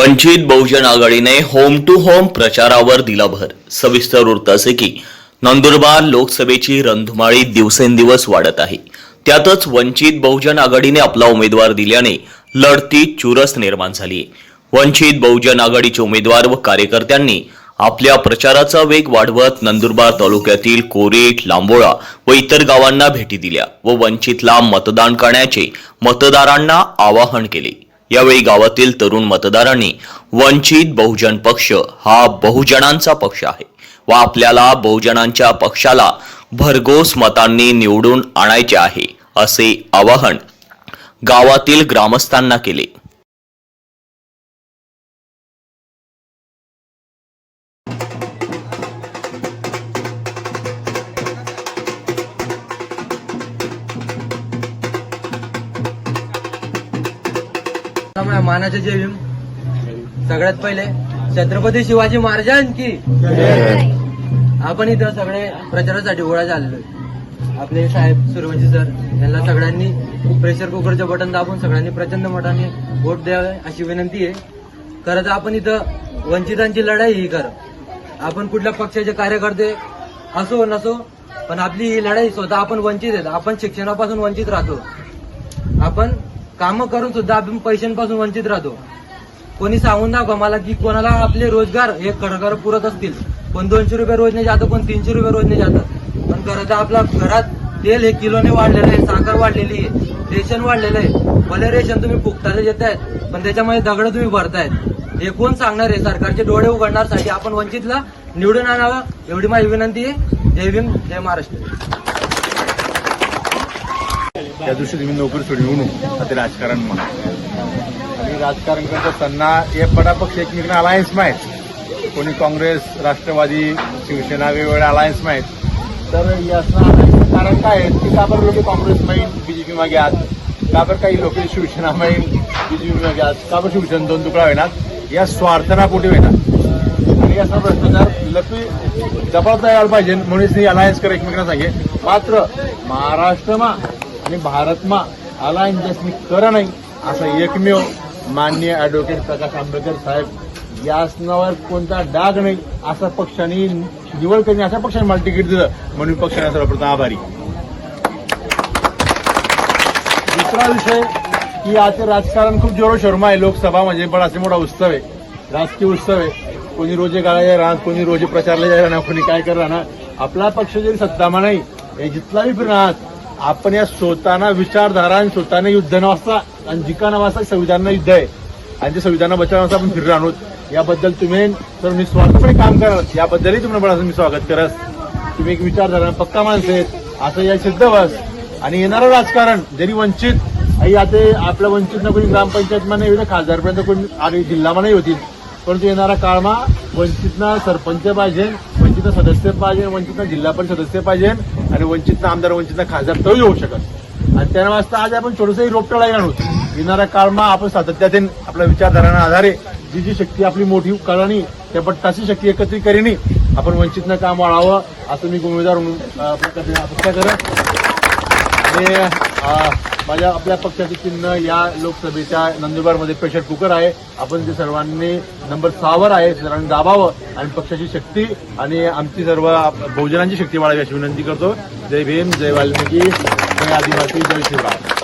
वंचित बहुजन आघाडीने home to home प्रचारावर दिला भर सविस्तर वृत्त असे की नंदुरबार लोकसभेची रणधुमाळी दिवसेंदिवस वाढत आहे. त्यातच वंचित बहुजन आघाडीने आपला उमेदवार दिल्याने लढती चुरस निर्माण झाली वंचित बहुजन आघाडीचे उमेदवार व कार्यकर्त्यांनी आपल्या प्रचाराचा वेग वाढवत नंदुरबार तालुक्यातील कोरेट लांबोळा व इतर गावांना भेटी दिल्या व वंचितला मतदान करण्याचे मतदारांना आवाहन केले. यावेळी गावातील तरुण मतदारांनी वंचित बहुजन पक्ष हा बहुजनांचा पक्ष आहे व आपल्याला बहुजनांच्या पक्षाला भरघोस मतांनी निवडून आणायचे आहे असे आवाहन गावातील ग्रामस्थांना केले. त्यामुळे मानाचे जय भीम. सगळ्यात पहिले छत्रपती शिवाजी महाराजांची. आपण इथं सगळे प्रचारासाठी गोळा झालेलो आपले साहेब सुरवंशी सर यांना सगळ्यांनी प्रेशर कुकरचं बटन दाबून सगळ्यांनी प्रचंड मताने वोट द्यावे अशी विनंती आहे. खरं तर आपण इथं वंचितांची लढाई ही कर. आपण कुठल्या पक्षाचे कार्यकर्ते असो नसो पण आपली ही लढाई स्वतः आपण वंचित आहेत. आपण शिक्षणापासून वंचित राहतो. आपण कामं करून सुद्धा आपण पैशांपासून वंचित राहतो. कोणी सांगून दाखवा मला की कोणाला आपले रोजगार हे खरखर पुरत असतील. कोण दोनशे रुपये रोजने जातं कोण तीनशे रुपये रोजने जातात. पण खरं तर आपल्या घरात तेल हे किलोने वाढलेलं आहे साखर वाढलेली आहे रेशन वाढलेलं आहे. भले रेशन तुम्ही फुकटाचे देत आहेत पण त्याच्यामध्ये दगड तुम्ही भरतायत. हे कोण सांगणार आहे? सरकारचे डोळे उघडण्यासाठी आपण वंचितला निवडून आणावं एवढी माझी विनंती आहे. जय भीम जय महाराष्ट्र. त्या दिवशी तुम्ही नोकरी सोडली म्हणून आता राजकारण म्हणा. आणि राजकारण करता त्यांना हे पटापक्ष एकमेकांना अलायन्स माहीत. कोणी काँग्रेस राष्ट्रवादी शिवसेना वेगवेगळ्या अलायन्स माहीत. तर याचं कारण काय आहे? की का बरं लोक काँग्रेस माहीत बीजेपी मागे आहात का बरं काही लोक शिवसेना माहीत बीजेपी मागे आहात का बरं शिवसेना दोन तुकडा होईनात? या स्वार्थना पोटी होईनात. आणि असा भ्रष्टाचार लपी जबाबदार यायला पाहिजे म्हणूनच ही अलायन्स कर एकमेकांना सांगे मात्र महाराष्ट्रमा आणि भारतमा अलायन्स ज्यासनी करा नाही असं एकमेव मान्य ॲडव्होकेट प्रकाश आंबेडकर साहेब या आसनावर कोणता डाग नाही असा पक्षाने निवड करणे अशा पक्षाने मला तिकीट दिलं. म्हणून पक्षाने सर्वप्रथम आभारी. दुसरा विषय की आता राजकारण खूप जोरो शर्मा आहे. लोकसभा म्हणजे पण असे मोठा उत्सव आहे. राजकीय उत्सव आहे. कोणी रोजे गाळायला राहणार कोणी रोजे प्रचारला जाय राहणार कोणी काय कर आपला पक्ष जरी सत्तामा नाही हे जितलाही बी फिरणार आपण या स्वतःना विचारधारा आणि स्वतःना युद्ध नवासा आणि जिका नावाचा संविधान युद्ध आहे. आणि ते संविधान बचावण्याचा आपण फिरलो आहोत. याबद्दल तुम्ही तर निस्वार्थपणे काम कराल याबद्दलही तुम्हाला बळाचं मी स्वागत करस तुम्ही एक विचारधारा पक्का माणसं आहेत. असं या सिद्ध बस आणि येणारं राजकारण जरी वंचित आई आता आपल्या वंचित कोणी ग्रामपंचायत मध्ये होईल खासदारपर्यंत कोणी आणि जिल्हामा नाही होतील परंतु येणारा काळमा वंचितना सरपंच पाहिजे वंचितनं सदस्य पाहिजे वंचितनं जिल्हा परिषद सदस्य पाहिजे. आणि वंचितनं आमदार वंचितनं खासदार तरी होऊ शकत आणि त्यानं वाजता आज आपण थोडंसंही रोपटं लागणार आहोत येणाऱ्या काळमा आपण सातत्याने आपल्या विचारधारांना आधारे जी जी शक्ती आपली मोठी कळणी त्या पट्टाची शक्ती एकत्रित करीनी आपण वंचितनं काम वाढावं असं मी उमेदवार म्हणून कधी अपेक्षा करत. आणि माझ्या आपल्या पक्षाचे चिन्ह या लोकसभेच्या नंदुरबारमध्ये प्रेशर कुकर आहे. आपण ते सर्वांनी नंबर सहावर आहे सर्वांनी दाबावं आणि पक्षाची शक्ती आणि आमची सर्व बहुजनांची शक्ती वाढावी अशी विनंती करतो. जय भीम जय वाल्मिकी जय आदिवासी जय शिवराय.